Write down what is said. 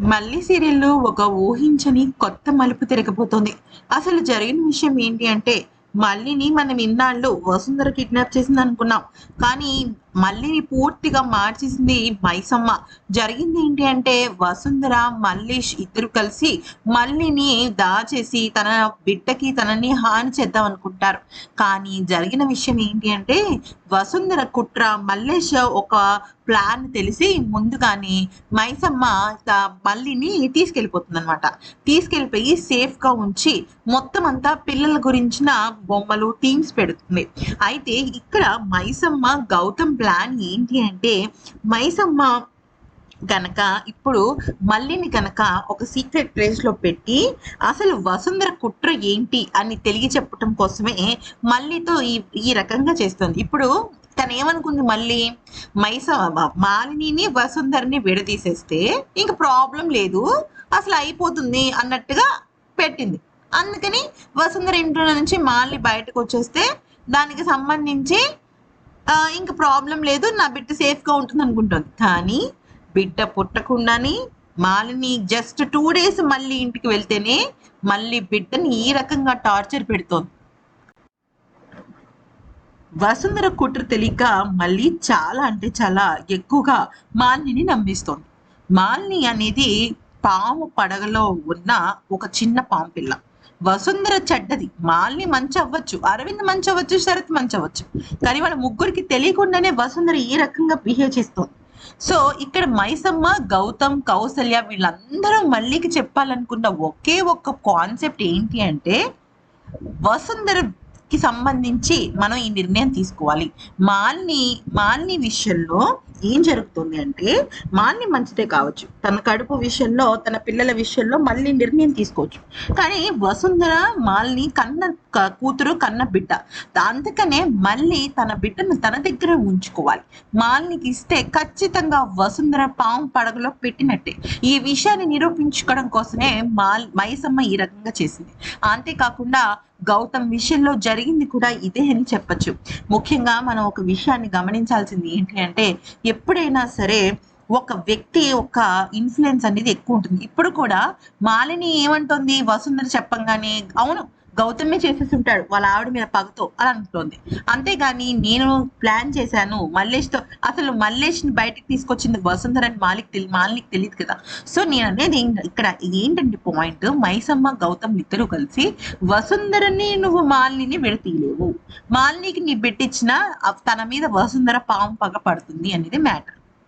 మళ్ళీ సీరియల్లో ఒక ఊహించని కొత్త మలుపు తిరగబోతోంది. అసలు జరిగిన విషయం ఏంటి అంటే మల్లిని మనం ఇన్నాళ్ళు వసుంధర కిడ్నాప్ చేసింది అనుకున్నాం కానీ మల్లిని పూర్తిగా మార్చేసింది మైసమ్మ. జరిగింది ఏంటి అంటే వసుంధర మల్లేష్ ఇద్దరు కలిసి మల్లిని దాచేసి తన బిడ్డకి తనని హాని చేద్దాం అనుకుంటారు. కానీ జరిగిన విషయం ఏంటి అంటే వసుంధర కుట్ర మల్లేష్ ఒక ప్లాన్ తెలిసి ముందుగానే మైసమ్మ త- మల్లిని తీసుకెళ్ళిపోతుంది అనమాట తీసుకెళ్ళిపోయి సేఫ్గా ఉంచి మొత్తం అంతా పిల్లల గురించిన బొమ్మలు థీమ్స్ పెడుతుంది. అయితే ఇక్కడ మైసమ్మ గౌతమ్ ప్లాన్ ఏంటి అంటే మైసమ్మ గనక ఇప్పుడు మల్లిని గనక ఒక సీక్రెట్ ప్లేస్లో పెట్టి అసలు వసుంధర కుట్ర ఏంటి అని తెలియ చెప్పటం కోసమే మల్లితో ఈ ఈ రకంగా చేస్తుంది. ఇప్పుడు తను ఏమనుకుంది మళ్ళీ? మైస మాలిని వసుంధరని విడదీసేస్తే ఇంక ప్రాబ్లం లేదు. అసలు అయిపోతుంది అన్నట్టుగా పెట్టింది. అందుకని వసుంధర ఇంట్లో నుంచి మాలిని బయటకు వచ్చేస్తే దానికి సంబంధించి ఇంక ప్రాబ్లం లేదు. నా బిడ్డ సేఫ్గా ఉంటుంది అనుకుంటుంది కానీ బిడ్డ పుట్టకుండానే మాలిని జస్ట్ టూ డేస్ మళ్ళీ ఇంటికి వెళ్తేనే మళ్ళీ బిడ్డని ఈ రకంగా టార్చర్ పెడుతోంది. వసుంధర కుట్ర తెలియక మళ్ళీ చాలా అంటే చాలా ఎక్కువగా మాలిని నమ్మిస్తోంది. మాలిని అనేది పాము పడగలో ఉన్న ఒక చిన్న పాము పిల్ల. వసుంధర చెడ్డది. మాల్ని మంచి అవ్వచ్చు అరవింద్ మంచి అవ్వచ్చు శరత్ మంచి అవ్వచ్చు కానీ వాళ్ళ ముగ్గురికి తెలియకుండానే వసుంధర ఈ రకంగా బిహేవ్ చేస్తుంది. సో ఇక్కడ మైసమ్మ గౌతమ్ కౌసల్య వీళ్ళందరూ మళ్ళీకి చెప్పాలనుకున్న ఒకే ఒక్క కాన్సెప్ట్ ఏంటి అంటే వసుంధరకి సంబంధించి మనం ఈ నిర్ణయం తీసుకోవాలి. మాల్ని మాల్ని విషయంలో ఏం జరుగుతుంది అంటే మాన్ని మంచిదే కావచ్చు. తన కడుపు విషయంలో తన పిల్లల విషయంలో మళ్ళీ నిర్ణయం తీసుకోవచ్చు. కానీ వసుంధర మాల్ని కన్న కూతురు కన్న బిడ్డ. అందుకనే మళ్ళీ తన బిడ్డను తన దగ్గర ఉంచుకోవాలి. మాల్నికి ఇస్తే ఖచ్చితంగా వసుంధర పాము పడగలో పెట్టినట్టే. ఈ విషయాన్ని నిరూపించుకోవడం కోసమే మాల్ మైసమ్మ ఈ రకంగా చేసింది. అంతేకాకుండా గౌతమ్ విషయంలో జరిగింది కూడా ఇదే అని చెప్పొచ్చు. ముఖ్యంగా మనం ఒక విషయాన్ని గమనించాల్సింది ఏంటి అంటే ఎప్పుడైనా సరే ఒక వ్యక్తి ఒక ఇన్ఫ్లుయెన్స్ అనేది ఎక్కువ ఉంటుంది. ఇప్పుడు కూడా మాలిని ఏమంటుంది? వసుంధర చెప్పంగానే అవును గౌతమే చేసేసి ఉంటాడు. వాళ్ళ ఆవిడ మీద పగతో అని అనుకుంటుంది. అంతేగాని నేను ప్లాన్ చేశాను. మల్లేష్తో అసలు మల్లేష్ని బయటకు తీసుకొచ్చింది వసుంధర అని మాలిక్ తెలి మాలిక్ తెలియదు కదా. సో నేను అనేది ఇక్కడ ఏంటంటే పాయింట్? మైసమ్మ గౌతమ్ ఇద్దరు కలిసి వసుంధరని నువ్వు మాలిని విడతీయలేవు. మాలినికి నీ బిడ్డిచ్చిన తన మీద వసుంధర పాము పగ పడుతుంది అనేది మ్యాటర్.